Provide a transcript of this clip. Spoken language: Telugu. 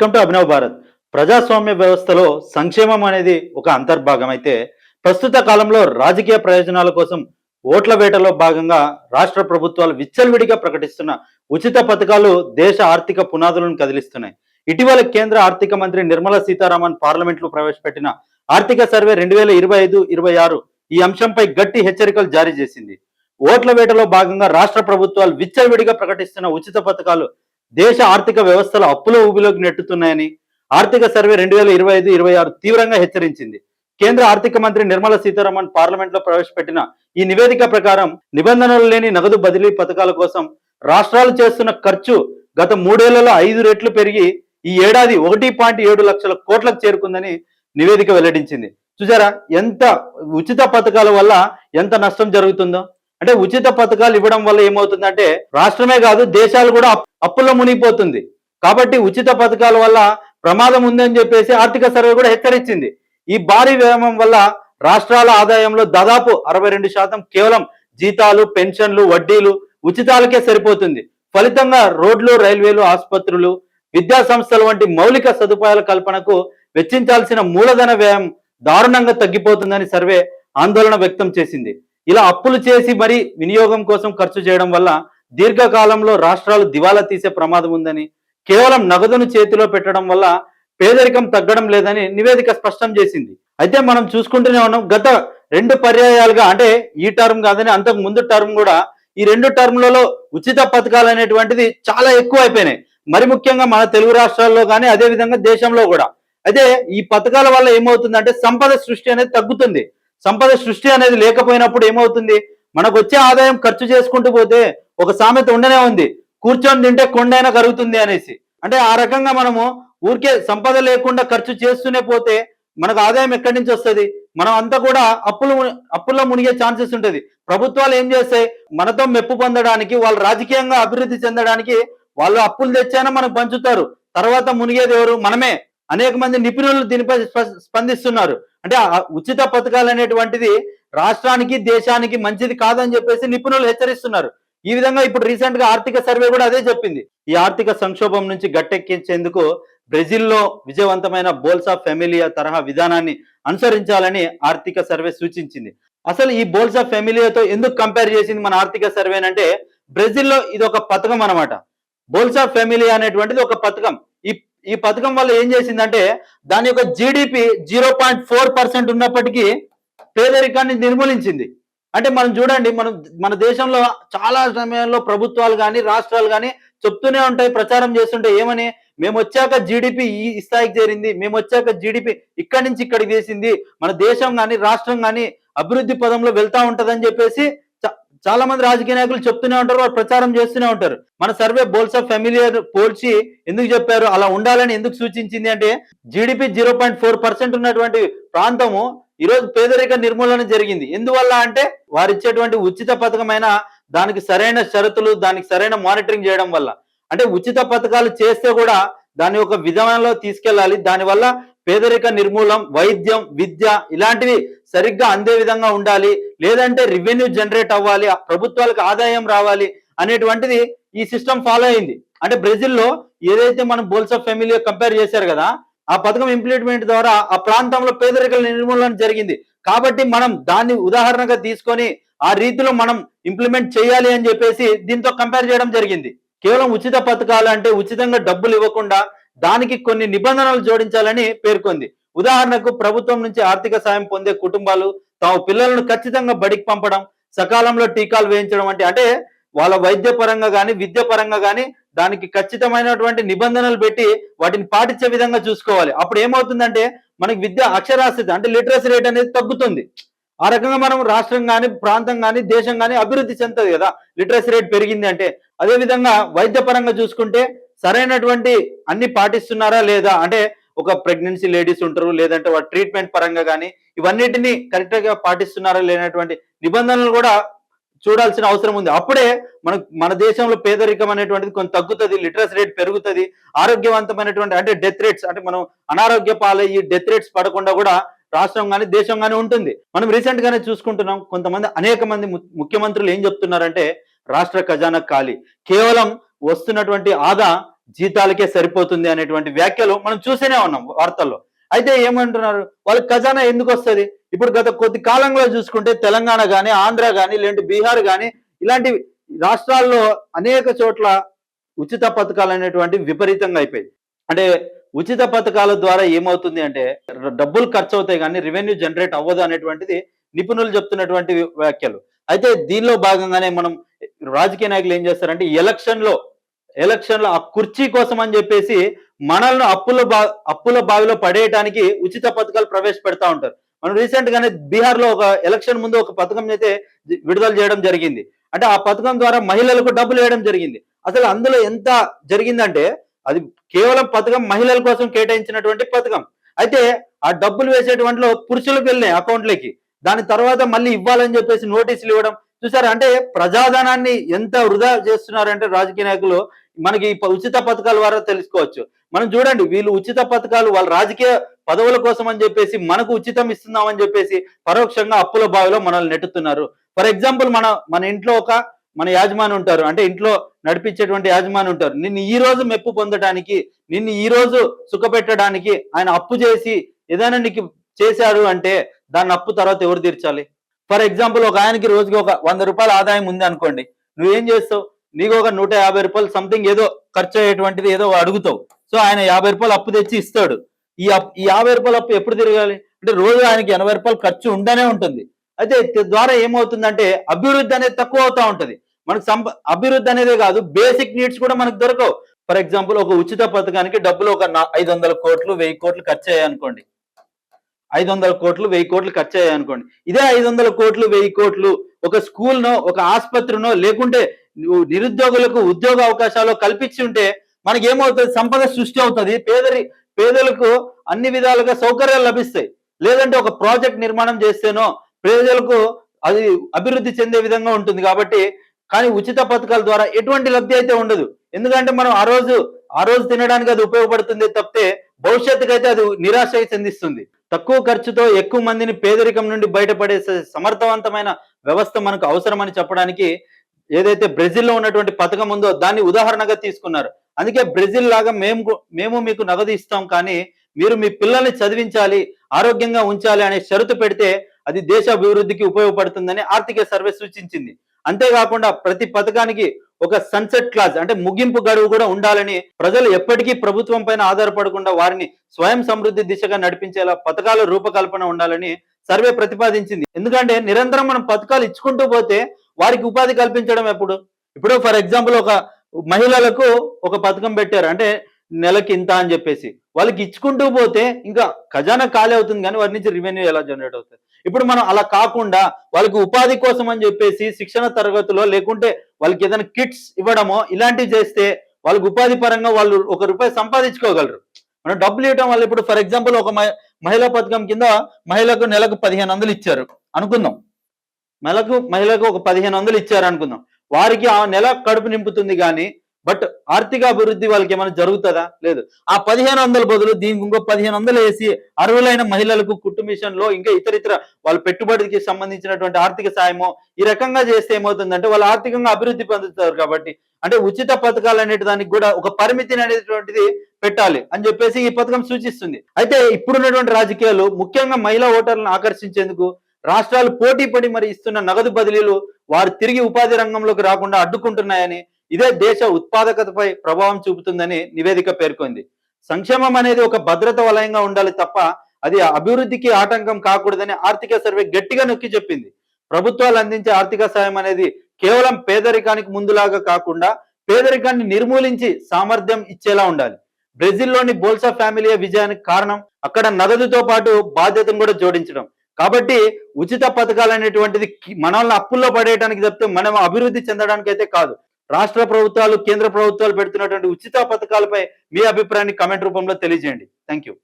Welcome to Abhinav Bharat. ప్రజాస్వామ్య వ్యవస్థలో సంక్షేమం అనేది ఒక అంతర్భాగం అయితే ప్రస్తుత కాలంలో రాజకీయ ప్రయోజనాల కోసం ఓట్ల వేటలో భాగంగా రాష్ట్ర ప్రభుత్వాలు విచ్చలవిడిగా ప్రకటిస్తున్న ఉచిత పథకాలు దేశ ఆర్థిక పునాదులను కదిలిస్తున్నాయి. ఇటీవల కేంద్ర ఆర్థిక మంత్రి నిర్మలా సీతారామన్ పార్లమెంట్లో ప్రవేశపెట్టిన ఆర్థిక సర్వే రెండు వేల ఇరవై ఐదు ఇరవై ఆరు ఈ అంశంపై గట్టి హెచ్చరికలు జారీ చేసింది. ఓట్ల వేటలో భాగంగా రాష్ట్ర ప్రభుత్వాలు విచ్చలవిడిగా ప్రకటిస్తున్న ఉచిత పథకాలు దేశ ఆర్థిక వ్యవస్థలు అప్పుల ఊబిలోకి నెట్టుతున్నాయని ఆర్థిక సర్వే రెండు వేల ఇరవై ఐదు ఇరవై ఆరు తీవ్రంగా హెచ్చరించింది. కేంద్ర ఆర్థిక మంత్రి నిర్మలా సీతారామన్ పార్లమెంట్లో ప్రవేశపెట్టిన ఈ నివేదిక ప్రకారం నిబంధనలు లేని నగదు బదిలీ పథకాల కోసం రాష్ట్రాలు చేస్తున్న ఖర్చు గత మూడేళ్ళలో ఐదు రెట్లు పెరిగి ఈ ఏడాది ఒకటి పాయింట్ ఏడు లక్షల కోట్లకు చేరుకుందని నివేదిక వెల్లడించింది. చూసారా? ఎంత ఉచిత పథకాల వల్ల ఎంత నష్టం జరుగుతుందో? అంటే ఉచిత పథకాలు ఇవ్వడం వల్ల ఏమవుతుందంటే రాష్ట్రమే కాదు దేశాలు కూడా అప్పుల్లో మునిగిపోతుంది. కాబట్టి ఉచిత పథకాల వల్ల ప్రమాదం ఉందని చెప్పేసి ఆర్థిక సర్వే కూడా హెచ్చరించింది ఈ భారీ వ్యాయామం వల్ల రాష్ట్రాల ఆదాయంలో దాదాపు అరవై రెండు శాతం కేవలం జీతాలు పెన్షన్లు వడ్డీలు ఉచితాలకే సరిపోతుంది. ఫలితంగా రోడ్లు రైల్వేలు ఆసుపత్రులు విద్యా సంస్థలు వంటి మౌలిక సదుపాయాల కల్పనకు వెచ్చించాల్సిన మూలధన వ్యయం దారుణంగా తగ్గిపోతుందని సర్వే ఆందోళన వ్యక్తం చేసింది. ఇలా అప్పులు చేసి మరి వినియోగం కోసం ఖర్చు చేయడం వల్ల దీర్ఘకాలంలో రాష్ట్రాలు దివాలా తీసే ప్రమాదం ఉందని కేవలం నగదును చేతిలో పెట్టడం వల్ల పేదరికం తగ్గడం లేదని నివేదిక స్పష్టం చేసింది. అయితే మనం చూసుకుంటూనే ఉన్నాం గత రెండు పర్యాయాలుగా అంటే ఈ టర్మ్ కాదని అంతకు ముందు టర్మ్ కూడా ఈ రెండు టర్మ్లలో ఉచిత పథకాలు అనేటువంటిది చాలా ఎక్కువ అయిపోయినాయి మరి ముఖ్యంగా మన తెలుగు రాష్ట్రాల్లో కానీ అదే విధంగా దేశంలో కూడా. అయితే ఈ పథకాల వల్ల ఏమవుతుందంటే సంపద సృష్టి అనేది తగ్గుతుంది. సంపద సృష్టి అనేది లేకపోయినప్పుడు ఏమవుతుంది? మనకు వచ్చే ఆదాయం ఖర్చు చేసుకుంటూ పోతే ఒక సామెత ఉండనే ఉంది. కూర్చొని తింటే కొండైనా కరుగుతుంది అనేసి. అంటే ఆ రకంగా మనము ఊరికే సంపద లేకుండా ఖర్చు చేస్తూనే పోతే మనకు ఆదాయం ఎక్కడి నుంచి వస్తుంది? మనం అంతా కూడా అప్పులు అప్పుల్లో మునిగే ఛాన్సెస్ ఉంటుంది. ప్రభుత్వాలు ఏం చేస్తాయి? మనతో మెప్పు పొందడానికి వాళ్ళు రాజకీయంగా అభివృద్ధి చెందడానికి వాళ్ళు అప్పులు తెచ్చానా మనకు పంచుతారు. తర్వాత మునిగేది ఎవరు? మనమే. అనేక మంది నిపుణులు దీనిపై స్ప- స్పందిస్తున్నారు. అంటే ఉచిత పథకాలు అనేటువంటిది రాష్ట్రానికి దేశానికి మంచిది కాదని చెప్పేసి నిపుణులు హెచ్చరిస్తున్నారు. ఈ విధంగా ఇప్పుడు రీసెంట్గా ఆర్థిక సర్వే కూడా అదే చెప్పింది. ఈ ఆర్థిక సంక్షోభం నుంచి గట్టెక్కించేందుకు బ్రెజిల్లో విజయవంతమైన బోల్సా ఫెమిలియా తరహా విధానాన్ని అనుసరించాలని ఆర్థిక సర్వే సూచించింది. అసలు ఈ బోల్సా ఫెమిలియాతో ఎందుకు కంపేర్ చేసింది మన ఆర్థిక సర్వే అంటే బ్రెజిల్లో ఇది ఒక పథకం అన్నమాట. బోల్సా ఫెమిలియా అనేటువంటిది ఒక పథకం. ఈ ఈ పథకం వల్ల ఏం చేసిందంటే దాని యొక్క GDP zero point four percent ఉన్నప్పటికీ పేదరికాన్ని నిర్మూలించింది. అంటే మనం చూడండి మనం మన దేశంలో చాలా సమయంలో ప్రభుత్వాలు కానీ రాష్ట్రాలు కానీ చెప్తూనే ఉంటాయి ప్రచారం చేస్తుంటే ఏమని? మేము వచ్చాక జీడిపి ఈ స్థాయికి చేరింది మేము వచ్చాక జీడిపి ఇక్కడి నుంచి ఇక్కడికి చేసింది మన దేశం కానీ రాష్ట్రం కానీ అభివృద్ధి పదంలో వెళ్తా ఉంటదని చెప్పేసి చాలా మంది రాజకీయ నాయకులు చెప్తూనే ఉంటారు వాళ్ళు ప్రచారం చేస్తూనే ఉంటారు. మన సర్వే బోల్స్ ఆఫ్ ఫెమిలియర్ పోల్చి ఎందుకు చెప్పారు? అలా ఉండాలని ఎందుకు సూచించింది అంటే GDP zero point four percent ఉన్నటువంటి ప్రాంతము ఈరోజు పేదరిక నిర్మూలన జరిగింది. ఎందువల్ల అంటే వారు ఇచ్చేటువంటి ఉచిత పథకమైన దానికి సరైన షరతులు దానికి సరైన మానిటరింగ్ చేయడం వల్ల. అంటే ఉచిత పథకాలు చేస్తే కూడా దాని ఒక విధానంలో తీసుకెళ్ళాలి. దానివల్ల పేదరిక నిర్మూలం వైద్యం విద్య ఇలాంటివి సరిగ్గా అందే విధంగా ఉండాలి. లేదంటే రెవెన్యూ జనరేట్ అవ్వాలి ప్రభుత్వాలకు ఆదాయం రావాలి అనేటువంటిది ఈ సిస్టమ్ ఫాలో అయింది. అంటే బ్రెజిల్లో ఏదైతే మనం బోల్స్ ఆఫ్ ఫ్యామిలీ కంపేర్ చేశారు కదా ఆ పథకం ఇంప్లిమెంట్ ద్వారా ఆ ప్రాంతంలో పేదరిక నిర్మూలన జరిగింది. కాబట్టి మనం దాన్ని ఉదాహరణగా తీసుకొని ఆ రీతిలో మనం ఇంప్లిమెంట్ చేయాలి అని చెప్పేసి దీంతో కంపేర్ చేయడం జరిగింది. కేవలం ఉచిత పథకాలు అంటే ఉచితంగా డబ్బులు ఇవ్వకుండా దానికి కొన్ని నిబంధనలు జోడించాలని పేర్కొంది. ఉదాహరణకు ప్రభుత్వం నుంచి ఆర్థిక సాయం పొందే కుటుంబాలు తమ పిల్లలను ఖచ్చితంగా బడికి పంపడం సకాలంలో టీకాలు వేయించడం అంటే అంటే వాళ్ళ వైద్య పరంగా కానీ విద్య పరంగా కానీ దానికి ఖచ్చితమైనటువంటి నిబంధనలు పెట్టి వాటిని పాటించే విధంగా చూసుకోవాలి. అప్పుడు ఏమవుతుందంటే మనకి విద్య అక్షరాస్యత అంటే లిటరసీ రేట్ అనేది తగ్గుతుంది. ఆ రకంగా మనం రాష్ట్రం కానీ ప్రాంతం కానీ దేశం కానీ అభివృద్ధి చెందుతుంది కదా. లిటరసీ రేట్ పెరిగింది అంటే. అదే విధంగా వైద్య పరంగా చూసుకుంటే సరైనటువంటి అన్ని పాటిస్తున్నారా లేదా అంటే ఒక ప్రెగ్నెన్సీ లేడీస్ ఉంటారు లేదంటే వాళ్ళ ట్రీట్మెంట్ పరంగా కానీ ఇవన్నిటిని కరెక్ట్గా పాటిస్తున్నారా లేనటువంటి నిబంధనలు కూడా చూడాల్సిన అవసరం ఉంది. అప్పుడే మన మన దేశంలో పేదరికం అనేటువంటిది కొంత తగ్గుతుంది లిటరసీ రేట్ పెరుగుతుంది ఆరోగ్యవంతమైనటువంటి అంటే డెత్ రేట్స్ అంటే మనం అనారోగ్య పాలయ్యి డెత్ రేట్స్ పడకుండా కూడా రాష్ట్రం కానీ దేశం కానీ ఉంటుంది. మనం రీసెంట్ గానే చూసుకుంటున్నాం కొంతమంది అనేక మంది ముఖ్యమంత్రులు ఏం చెప్తున్నారంటే రాష్ట్ర ఖజానా ఖాళీ. కేవలం వస్తున్నటువంటి ఆదా జీతాలకే సరిపోతుంది అనేటువంటి వ్యాఖ్యలు మనం చూసేనే ఉన్నాం వార్తల్లో. అయితే ఏమంటున్నారు? వాళ్ళకి ఖజానా ఎందుకు వస్తుంది? ఇప్పుడు గత కొద్ది కాలంలో చూసుకుంటే తెలంగాణ కానీ ఆంధ్ర కానీ లేదంటే బీహార్ కానీ ఇలాంటి రాష్ట్రాల్లో అనేక చోట్ల ఉచిత పథకాలు అనేటువంటి విపరీతంగా అయిపోయింది. అంటే ఉచిత పథకాల ద్వారా ఏమవుతుంది అంటే డబ్బులు ఖర్చు అవుతాయి కానీ రెవెన్యూ జనరేట్ అవ్వదు అనేటువంటిది నిపుణులు చెప్తున్నటువంటి వ్యాఖ్యలు. అయితే దీనిలో భాగంగానే మనం రాజకీయ నాయకులు ఏం చేస్తారంటే ఎలక్షన్లో ఎలక్షన్లో ఆ కుర్చీ కోసం అని చెప్పేసి మనల్ని అప్పుల బా అప్పుల బావిలో పడేయడానికి ఉచిత పథకాలు ప్రవేశపెడతా ఉంటారు. మనం రీసెంట్ గానే బీహార్లో ఒక ఎలక్షన్ ముందు ఒక పథకం అయితే విడుదల చేయడం జరిగింది. అంటే ఆ పథకం ద్వారా మహిళలకు డబ్బులు వేయడం జరిగింది. అసలు అందులో ఎంత జరిగిందంటే అది కేవలం పథకం మహిళల కోసం కేటాయించినటువంటి పథకం. అయితే ఆ డబ్బులు వేసేటువంటిలో పురుషులకు వెళ్ళినాయి అకౌంట్లకి. దాని తర్వాత మళ్ళీ ఇవ్వాలని చెప్పేసి నోటీసులు ఇవ్వడం. చూసారా అంటే ప్రజాధనాన్ని ఎంత వృధా చేస్తున్నారంటే రాజకీయ నాయకులు మనకి ఉచిత పథకాల ద్వారా తెలుసుకోవచ్చు. మనం చూడండి వీళ్ళు ఉచిత పథకాలు వాళ్ళ రాజకీయ పదవుల కోసం అని చెప్పేసి మనకు ఉచితం ఇస్తున్నామని చెప్పేసి పరోక్షంగా అప్పుల బావిలో మనల్ని నెట్టుతున్నారు. ఫర్ ఎగ్జాంపుల్ మన మన ఇంట్లో ఒక మన యాజమాని ఉంటారు. అంటే ఇంట్లో నడిపించేటువంటి యాజమాని ఉంటారు. నిన్ను ఈ రోజు మెప్పు పొందడానికి నిన్ను ఈ రోజు సుఖపెట్టడానికి ఆయన అప్పు చేసి ఏదైనా నీకు చేశాడు అంటే దాన్ని అప్పు తర్వాత ఎవరు తీర్చాలి? ఫర్ ఎగ్జాంపుల్ ఒక ఆయనకి రోజుకి ఒక వంద రూపాయల ఆదాయం ఉంది అనుకోండి. నువ్వేం చేస్తావు? నీకు ఒక నూట యాభై రూపాయలు సంథింగ్ ఏదో ఖర్చు అయ్యేటువంటిది ఏదో అడుగుతావు. సో ఆయన యాభై రూపాయలు అప్పు తెచ్చి ఇస్తాడు. ఈ ఈ యాభై రూపాయలు అప్పు ఎప్పుడు తిరగాలి? అంటే రోజు ఆయనకి ఎనభై రూపాయలు ఖర్చు ఉండనే ఉంటుంది. అయితే ద్వారా ఏమవుతుందంటే అభివృద్ధి అనేది తక్కువ అవుతా ఉంటుంది. మనకు సంప అభివృద్ధి అనేదే కాదు బేసిక్ నీడ్స్ కూడా మనకు దొరకవు. ఫర్ ఎగ్జాంపుల్ ఒక ఉచిత పథకానికి డబ్బులు ఒక ఐదు వందల కోట్లు వెయ్యి కోట్లు ఖర్చు అనుకోండి. ఐదు వందల కోట్లు వెయ్యి కోట్లు ఖర్చు అనుకోండి. ఇదే ఐదు వందల కోట్లు వెయ్యి కోట్లు ఒక స్కూల్నో ఒక ఆసుపత్రినో లేకుంటే నిరుద్యోగులకు ఉద్యోగ అవకాశాలు కల్పించి ఉంటే మనకి ఏమవుతుంది సంపద సృష్టి అవుతుంది. పేదరి పేదలకు అన్ని విధాలుగా సౌకర్యాలు లభిస్తాయి. లేదంటే ఒక ప్రాజెక్ట్ నిర్మాణం చేస్తేనో ప్రజలకు అది అభివృద్ధి చెందే విధంగా ఉంటుంది కాబట్టి కానీ ఉచిత పథకాల ద్వారా ఎటువంటి లబ్ధి అయితే ఉండదు. ఎందుకంటే మనం ఆ రోజు ఆ రోజు తినడానికి అది ఉపయోగపడుతుంది తప్పితే భవిష్యత్తుకు అయితే అది నిరాశ చెందిస్తుంది. తక్కువ ఖర్చుతో ఎక్కువ మందిని పేదరికం నుండి బయటపడే సమర్థవంతమైన వ్యవస్థ మనకు అవసరమని చెప్పడానికి ఏదైతే బ్రెజిల్లో ఉన్నటువంటి పథకం ఉందో దాన్ని ఉదాహరణగా తీసుకున్నారు. అందుకే బ్రెజిల్ లాగా మేము మేము మీకు నగదు ఇస్తాం కానీ మీరు మీ పిల్లల్ని చదివించాలి ఆరోగ్యంగా ఉంచాలి అనే షరతు పెడితే అది దేశ అభివృద్ధికి ఉపయోగపడుతుందని ఆర్థిక సర్వే సూచించింది. అంతేకాకుండా ప్రతి పథకానికి ఒక సన్సెట్ క్లాజ్ అంటే ముగింపు గడువు కూడా ఉండాలని ప్రజలు ఎప్పటికీ ప్రభుత్వం పైన ఆధారపడకుండా వారిని స్వయం సమృద్ధి దిశగా నడిపించేలా పథకాల రూపకల్పన ఉండాలని సర్వే ప్రతిపాదించింది. ఎందుకంటే నిరంతరం మనం పథకాలు ఇచ్చుకుంటూ పోతే వారికి ఉపాధి కల్పించడం ఎప్పుడు? ఇప్పుడు ఫర్ ఎగ్జాంపుల్ ఒక మహిళలకు ఒక పథకం పెట్టారు. అంటే నెలకి ఇంత అని చెప్పేసి. వాళ్ళకి ఇచ్చుకుంటూ పోతే ఇంకా ఖజానా ఖాళీ అవుతుంది కానీ వారి నుంచి రెవెన్యూ ఎలా జనరేట్ అవుతుంది? ఇప్పుడు మనం అలా కాకుండా వాళ్ళకి ఉపాధి కోసం అని చెప్పేసి శిక్షణ తరగతిలో లేకుంటే వాళ్ళకి ఏదైనా కిట్స్ ఇవ్వడమో ఇలాంటివి చేస్తే వాళ్ళకి ఉపాధి పరంగా వాళ్ళు ఒక రూపాయి సంపాదించుకోగలరు. మనం డబ్బులు ఇవ్వడం వల్ల ఇప్పుడు ఫర్ ఎగ్జాంపుల్ ఒక మహి- మహిళా పథకం కింద మహిళకు నెలకు పదిహేను వందలు ఇచ్చారు. అనుకుందాం. నెలకు మహిళకు ఒక పదిహేను వందలు ఇచ్చారనుకుందాం. వారికి ఆ నెల కడుపు నింపుతుంది కానీ బట్ ఆర్థిక అభివృద్ధి వాళ్ళకి ఏమైనా జరుగుతుందా? లేదు. ఆ పదిహేను వందల బదులు దీనికి ఇంకో పదిహేను వందలు వేసి అర్హులైన మహిళలకు కుటుంబిషన్లో మిషన్లో ఇంకా ఇతర ఇతర వాళ్ళ పెట్టుబడికి సంబంధించినటువంటి ఆర్థిక సాయము ఈ రకంగా చేస్తే ఏమవుతుందంటే వాళ్ళు ఆర్థికంగా అభివృద్ధి పొందుతారు కాబట్టి అంటే ఉచిత పథకాలు అనేటి దానికి కూడా ఒక పరిమితిని అనేటువంటిది పెట్టాలి అని చెప్పేసి ఈ పథకం సూచిస్తుంది. అయితే ఇప్పుడున్నటువంటి రాజకీయాలు ముఖ్యంగా మహిళా ఓటర్లను ఆకర్షించేందుకు రాష్ట్రాలు పోటీ పడి మరి ఇస్తున్న నగదు బదిలీలు వారు తిరిగి ఉపాధి రంగంలోకి రాకుండా అడ్డుకుంటున్నాయని ఇదే దేశ ఉత్పాదకతపై ప్రభావం చూపుతుందని నివేదిక పేర్కొంది. సంక్షేమం అనేది ఒక భద్రత వలయంగా ఉండాలి తప్ప అది అభివృద్ధికి ఆటంకం కాకూడదని ఆర్థిక సర్వే గట్టిగా నొక్కి చెప్పింది. ప్రభుత్వాలు అందించే ఆర్థిక సాయం అనేది కేవలం పేదరికానికి ముందులాగా కాకుండా పేదరికాన్ని నిర్మూలించి సామర్థ్యం ఇచ్చేలా ఉండాలి. బ్రెజిల్లోని బోల్సా ఫ్యామిలీ విజయానికి కారణం. అక్కడ నగదుతో పాటు బాధ్యతను కూడా జోడించడం. కాబట్టి ఉచిత పథకాలు అనేటువంటిది మనల్ని అప్పుల్లో పడేయడానికి తప్పితే మనం అభివృద్ధి చెందడానికి అయితే కాదు. రాష్ట్ర ప్రభుత్వాలు కేంద్ర ప్రభుత్వాలు పెడుతున్నటువంటి ఉచిత పథకాలపై మీ అభిప్రాయాన్ని కమెంట్ రూపంలో తెలియజేయండి. Thank you